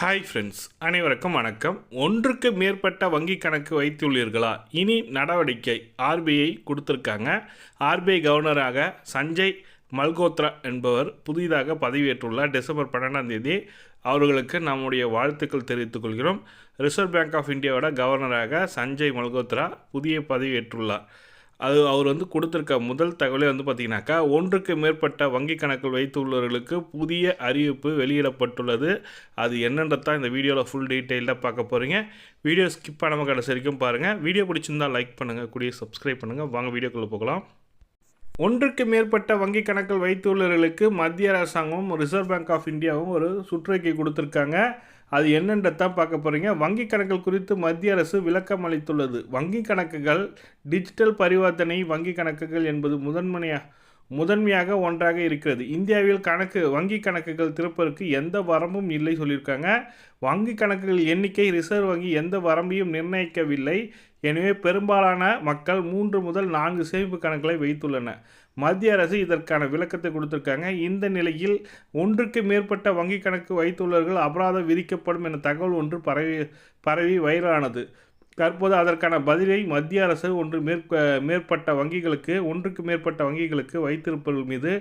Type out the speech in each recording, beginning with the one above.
Hi friends அனைவருக்கும் வணக்கம். ஒன்றுக்கு மேற்பட்ட வங்கி கணக்கு வைத்துள்ளீர்களா? இனி நடவடிக்கை ஆர்பிஐ கொடுத்துருக்காங்க. ஆர்பிஐ கவர்னராக சஞ்சய் மல்கோத்ரா என்பவர் புதிதாக பதவியேற்றுள்ளார். டிசம்பர் பன்னெண்டாம் தேதி. அவர்களுக்கு நம்முடைய வாழ்த்துக்கள் தெரிவித்துக் கொள்கிறோம். ரிசர்வ் பேங்க் ஆஃப் இந்தியாவோட கவர்னராக சஞ்சய் மல்கோத்ரா புதிய பதவியேற்றுள்ளார். அது அவர் வந்து கொடுத்துருக்க முதல் தகவலே வந்து பார்த்தீங்கன்னாக்கா ஒன்றுக்கு மேற்பட்ட வங்கி கணக்கில் வைத்துள்ளவர்களுக்கு புதிய அறிவிப்பு வெளியிடப்பட்டுள்ளது. அது என்னன்றதான் இந்த வீடியோவில் ஃபுல் டீட்டெயிலாக பார்க்க போகிறீங்க வீடியோ ஸ்கிப் பண்ணாமல் கடைசி வரைக்கும் பாருங்கள் வீடியோ பிடிச்சிருந்தா லைக் பண்ணுங்கள் கூடிய சப்ஸ்கிரைப் பண்ணுங்கள் வாங்க வீடியோக்குள்ளே போகலாம். ஒன்றுக்கு மேற்பட்ட வங்கி கணக்கில் வைத்துள்ளவர்களுக்கு மத்திய அரசாங்கமும் ரிசர்வ் பேங்க் ஆஃப் இந்தியாவும் ஒரு சுற்றறிக்கை கொடுத்துருக்காங்க. அது என்னன்றதான் பார்க்க போகிறீங்க வங்கி கணக்குகள் குறித்து மத்திய அரசு விளக்கம் அளித்துள்ளது. வங்கி கணக்குகள் டிஜிட்டல் பரிவர்த்தனை வங்கி கணக்குகள் என்பது முதன்மையாக முதன்மையாக ஒன்றாக இருக்கிறது. இந்தியாவில் கணக்கு வங்கி கணக்குகள் திறப்பதற்கு எந்த வரம்பும் இல்லை சொல்லியிருக்காங்க. வங்கி கணக்குகள் எண்ணிக்கை ரிசர்வ் வங்கி எந்த வரம்பையும் நிர்ணயிக்கவில்லை. எனவே பெரும்பாலான மக்கள் மூன்று முதல் நான்கு சேமிப்பு கணக்குகளை வைத்துள்ளன மத்திய அரசு இதற்கான விளக்கத்தை கொடுத்திருக்காங்க. இந்த நிலையில் ஒன்றுக்கு மேற்பட்ட வங்கி கணக்கு வைத்துள்ளவர்கள் அபராதம் விதிக்கப்படும் என தகவல் ஒன்று பரவி பரவி வைரலானது. தற்போது அதற்கான பதிலை மத்திய அரசு ஒன்று மேற்க மேற்பட்ட வங்கிகளுக்கு ஒன்றுக்கு மேற்பட்ட வங்கிகளுக்கு வைத்திருப்பவர்கள் மீது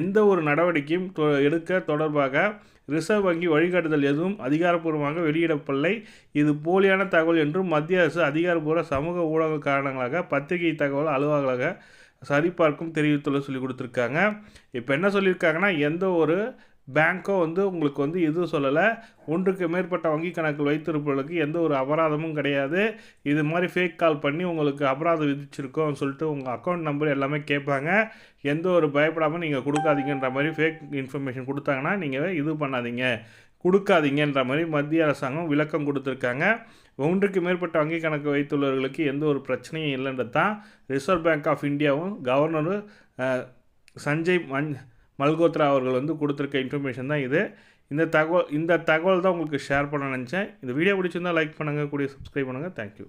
எந்த ஒரு நடவடிக்கையும் எடுக்க தொடர்பாக ரிசர்வ் வங்கி வழிகாட்டுதல் எதுவும் அதிகாரப்பூர்வமாக வெளியிடப்படலை இது போலியான தகவல் என்றும் மத்திய அரசு அதிகாரப்பூர்வ சமூக ஊடக காரணங்களாக பத்திரிகை தகவல் அலுவலக சரிபார்க்கும் தெரிவித்துள்ள சொல்லி கொடுத்துருக்காங்க. இப்போ என்ன சொல்லியிருக்காங்கன்னா எந்த ஒரு பேங்க்கோ வந்து உங்களுக்கு வந்து எதுவும் சொல்லலை? ஒன்றுக்கு மேற்பட்ட வங்கி கணக்கில் வைத்திருப்பவர்களுக்கு எந்த ஒரு அபராதமும் கிடையாது. இது மாதிரி ஃபேக் கால் பண்ணி உங்களுக்கு அபராதம் விதிச்சிருக்கோம் சொல்லிட்டு உங்கள் அக்கௌண்ட் நம்பர் எல்லாமே கேட்பாங்க. எந்த ஒரு பயப்படாமல் நீங்கள் கொடுக்காதீங்கன்ற மாதிரி ஃபேக் இன்ஃபர்மேஷன் கொடுத்தாங்கன்னா நீங்கள் இது பண்ணாதீங்க. கொடுக்காதீங்கன்ற மாதிரி மத்திய அரசாங்கம் விளக்கம் கொடுத்துருக்காங்க. ஒன்றுக்கு மேற்பட்ட வங்கி கணக்கு வைத்துள்ளவர்களுக்கு எந்த ஒரு பிரச்சனையும் இல்லைன்றது தான். ரிசர்வ் பேங்க் ஆஃப் இந்தியாவும் கவர்னரும் சஞ்சய் மஞ் மல்கோத்ரா அவர்கள் வந்து கொடுத்துருக்க இன்ஃபர்மேஷன் தான் இது. இந்த தகவல் இந்த தகவல் தான் உங்களுக்கு ஷேர் பண்ண நினச்சேன். இந்த வீடியோ பிடிச்சிருந்தால் லைக் பண்ணுங்கள் கூடிய சப்ஸ்கிரைப் பண்ணுங்கள் தேங்க்யூ